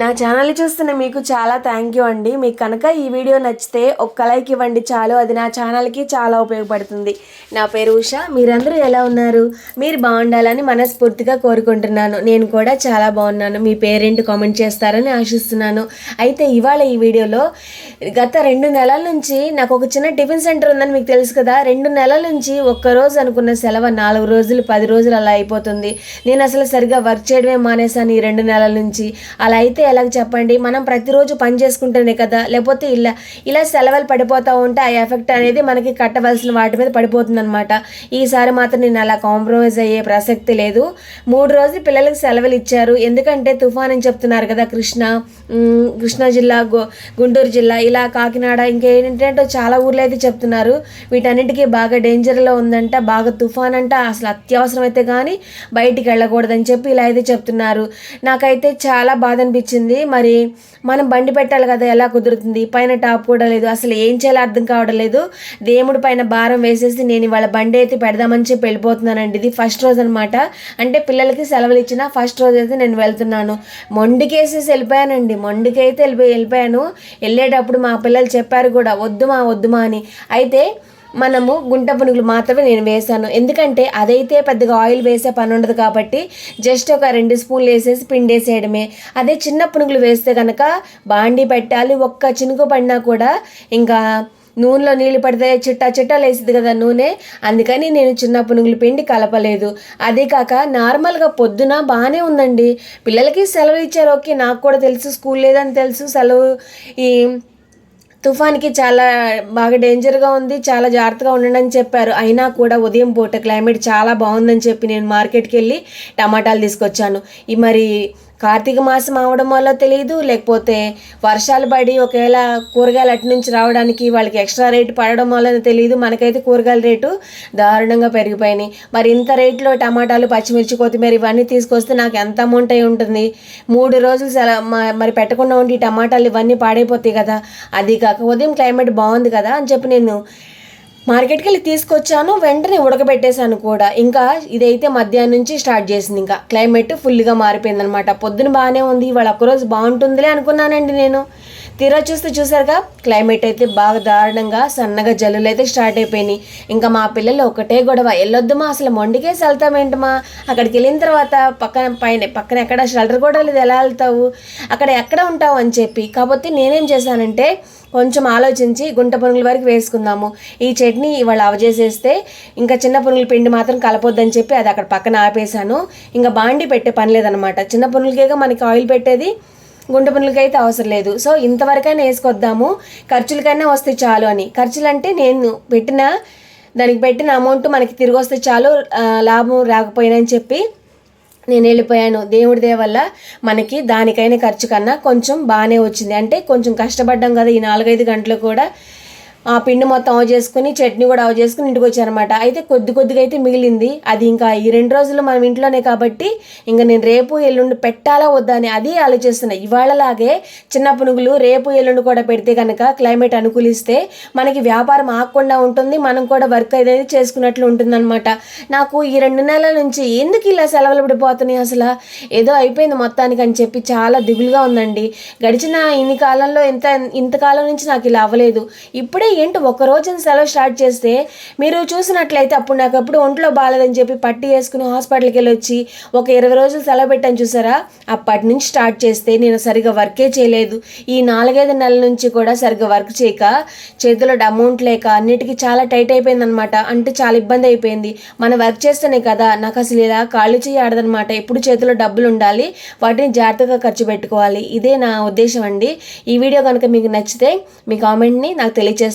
నా ఛానల్ చూస్తున్న మీకు చాలా థ్యాంక్ యూ అండి. మీకు కనుక ఈ వీడియో నచ్చితే ఒక్క లైక్ ఇవ్వండి చాలు. అది నా ఛానల్కి చాలా ఉపయోగపడుతుంది. నా పేరు ఉష. మీరందరూ ఎలా ఉన్నారు? మీరు బాగుండాలని మనస్ఫూర్తిగా కోరుకుంటున్నాను. నేను కూడా చాలా బాగున్నాను. మీ పేరెంట్ కామెంట్ చేస్తారని ఆశిస్తున్నాను. అయితే ఇవాళ ఈ వీడియోలో గత రెండు నెలల నుంచి నాకు ఒక చిన్న టిఫిన్ సెంటర్ ఉందని మీకు తెలుసు కదా. రెండు నెలల నుంచి ఒక్కరోజు అనుకున్న సెలవు నాలుగు రోజులు పది రోజులు అలా అయిపోతుంది. నేను అసలు సరిగా వర్క్ చేయడమే మానేశాను ఈ రెండు నెలల నుంచి. అలా అయితే ఎలాగ చెప్పండి. మనం ప్రతిరోజు పని చేసుకుంటేనే కదా. లేకపోతే ఇలా ఇలా సెలవులు పడిపోతూ ఉంటే ఆ ఎఫెక్ట్ అనేది మనకి కట్టవలసిన వాటి మీద పడిపోతుంది అనమాట ఈసారి మాత్రం నేను అలా కాంప్రమైజ్ అయ్యే ప్రసక్తి లేదు. మూడు రోజులు పిల్లలకు సెలవులు ఇచ్చారు. ఎందుకంటే తుఫాన్ అని చెప్తున్నారు కదా కృష్ణ. కృష్ణా జిల్లా గుంటూరు జిల్లా. ఇలా కాకినాడ ఇంకేంటంటే చాలా ఊర్లో అయితే చెప్తున్నారు. వీటన్నిటికీ బాగా డేంజర్లో ఉందంట. బాగా తుఫాన్ అంట. అసలు అత్యవసరం అయితే కానీ బయటికి వెళ్ళకూడదని చెప్పి ఇలా అయితే చెప్తున్నారు. నాకైతే చాలా బాధ అనిపించింది. వచ్చింది. మరి మనం బండి పెట్టాలి కదా ఎలా కుదురుతుంది? పైన టాప్ కూడా లేదు. అసలు ఏం చేయాలో అర్థం కావడం లేదు. దేవుడి పైన భారం వేసేసి నేను ఇవాళ బండి అయితే పెడదామని చెప్పి వెళ్ళిపోతున్నానండి. ఇది ఫస్ట్ రోజు అనమాట అంటే పిల్లలకి సెలవులు ఇచ్చిన ఫస్ట్ రోజు అయితే నేను వెళ్తున్నాను. మొండికేసేసి వెళ్ళిపోయానండి. మొండికైతే వెళ్ళిపోయి వెళ్ళిపోయాను. వెళ్ళేటప్పుడు మా పిల్లలు చెప్పారు కూడా వద్దుమా వద్దుమా అని. అయితే మనము గుంట పునుగులు మాత్రమే నేను వేసాను ఎందుకంటే అదైతే పెద్దగా ఆయిల్ వేసే పని ఉండదు కాబట్టి జస్ట్ ఒక రెండు స్పూన్లు వేసేసి పిండేసేయడమే. అదే చిన్న పునుగులు వేస్తే కనుక బాండి పెట్టాలి ఒక్క చినుకు పడినా కూడా ఇంకా నూనెలో నీళ్ళు పడితే చిట్టా చిట్టా లేసింది కదా నూనె. అందుకని నేను చిన్న పునుగులు పిండి కలపలేదు. అదే కాక నార్మల్గా పొద్దున బాగానే ఉందండి. పిల్లలకి సెలవు ఇచ్చారు. ఓకే నాకు కూడా తెలుసు స్కూల్ లేదని తెలుసు. సెలవు ఈ తుఫాన్కి చాలా బాగా డేంజర్గా ఉంది. చాలా జాగ్రత్తగా ఉండండి అని చెప్పారు. అయినా కూడా ఉదయం పూట క్లైమేట్ చాలా బాగుందని చెప్పి నేను మార్కెట్కి వెళ్ళి టమాటాలు తీసుకొచ్చాను. ఈ మరి కార్తీక మాసం అవడం వల్ల తెలియదు లేకపోతే వర్షాలు పడి ఒకవేళ కూరగాయలు అటు నుంచి రావడానికి వాళ్ళకి ఎక్స్ట్రా రేటు పడడం వల్ల తెలియదు మనకైతే కూరగాయల రేటు దారుణంగా పెరిగిపోయినాయి. మరి ఇంత రేట్లో టమాటాలు పచ్చిమిర్చి కొత్తిమీర ఇవన్నీ తీసుకొస్తే నాకు ఎంత అమౌంట్ అయి ఉంటుంది? మూడు రోజులు మరి పెట్టకుండా ఉండి టమాటాలు ఇవన్నీ పాడైపోతాయి కదా. అది కాక ఉదయం క్లైమేట్ బాగుంది కదా అని చెప్పి నేను మార్కెట్కి వెళ్ళి తీసుకొచ్చాను వెంటనే ఉడకబెట్టేశాను కూడా. ఇంకా ఇదైతే మధ్యాహ్నం నుంచి స్టార్ట్ చేసింది ఇంకా. క్లైమేట్ ఫుల్గా మారిపోయిందనమాట పొద్దున బాగానే ఉంది ఇవాళ ఒక్కరోజు బాగుంటుందిలే అనుకున్నానండి నేను. తీరా చూస్తే చూసారుగా క్లైమేట్ అయితే బాగా దారుణంగా సన్నగా జల్లులు అయితే స్టార్ట్ అయిపోయినాయి. ఇంకా మా పిల్లలు ఒకటే గొడవ వెళ్ళొద్దుమా అసలు మొండికేసి వెళ్తామేంటమా అక్కడికి వెళ్ళిన తర్వాత పక్కన పైన పక్కన ఎక్కడ షెల్టర్ కూడా లేదు ఎలా వెళ్తావు? అక్కడ ఎక్కడ ఉంటావు? అని చెప్పి కాకపోతే నేనేం చేశానంటే కొంచెం ఆలోచించి గుంట పునుగుల వరకు వేసుకుందాము. ఈ చట్నీ ఇవాళ అవజేసేస్తే ఇంకా చిన్న పునుగుల పిండి మాత్రం కలపొద్దని చెప్పి అది అక్కడ పక్కన ఆపేశాను. ఇంకా బాండి పెట్టే పని లేదనమాట చిన్న పునుగులకేగా మనకి ఆయిల్ పెట్టేది గుండె పనులకి అయితే అవసరం లేదు. సో ఇంతవరకైనా వేసుకొద్దాము. ఖర్చులకైనా వస్తే చాలు అని. ఖర్చులు అంటే నేను పెట్టిన దానికి పెట్టిన అమౌంట్ మనకి తిరిగి వస్తే చాలు లాభం రాకపోయినా అని చెప్పి నేను వెళ్ళిపోయాను. దేవుడి దే వల్ల మనకి దానికైనా ఖర్చు కన్నా కొంచెం బాగానే వచ్చింది. అంటే కొంచెం కష్టపడ్డాం కదా ఈ నాలుగైదు గంటలు కూడా. పిండి మొత్తం అవ చేసుకుని చట్నీ కూడా అవ చేసుకుని ఇంటికి వచ్చానమాట అయితే కొద్ది కొద్దిగా అయితే మిగిలింది. అది ఇంకా ఈ రెండు రోజులు మనం ఇంట్లోనే కాబట్టి ఇంకా నేను రేపు ఎల్లుండి పెట్టాలా వద్దా అని అది ఆలోచిస్తున్నా. ఇవాళలాగే చిన్న పునుగులు రేపు ఎల్లుండి కూడా పెడితే కనుక క్లైమేట్ అనుకూలిస్తే మనకి వ్యాపారం ఆగకుండా ఉంటుంది. మనం కూడా వర్క్ అనేది చేసుకున్నట్లు ఉంటుందన్నమాట. నాకు ఈ రెండు నెలల నుంచి ఎందుకు ఇలా సెలవులు పడిపోతున్నాయి అసలు? ఏదో అయిపోయింది మొత్తానికి అని చెప్పి చాలా దిగులుగా ఉందండి. గడిచిన ఇన్ని కాలంలో ఇంత ఇంతకాలం నుంచి నాకు ఇలా అవ్వలేదు. ఇప్పుడే ఏంటి ఒక రోజున సెలవు స్టార్ట్ చేస్తే మీరు చూసినట్లయితే అప్పుడు నాకు అప్పుడు ఒంట్లో బాగాలేదని చెప్పి పట్టి వేసుకుని హాస్పిటల్కి వెళ్ళి వచ్చి ఒక ఇరవై రోజులు సెలవు పెట్టాను చూసారా? అప్పటి నుంచి స్టార్ట్ చేస్తే నేను సరిగ్గా వర్కే చేయలేదు. ఈ నాలుగైదు నెలల నుంచి కూడా సరిగ్గా వర్క్ చేయక చేతిలో అమౌంట్ లేక అన్నిటికీ చాలా టైట్ అయిపోయిందనమాట అంటే చాలా ఇబ్బంది అయిపోయింది. మనం వర్క్ చేస్తేనే కదా నాకు అసలు ఇలా కాళ్ళు చేయి ఆడదనమాట ఎప్పుడు చేతిలో డబ్బులు ఉండాలి వాటిని జాగ్రత్తగా ఖర్చు పెట్టుకోవాలి. ఇదే నా ఉద్దేశం అండి. ఈ వీడియో కనుక మీకు నచ్చితే మీ కామెంట్ని నాకు తెలియజేస్తాను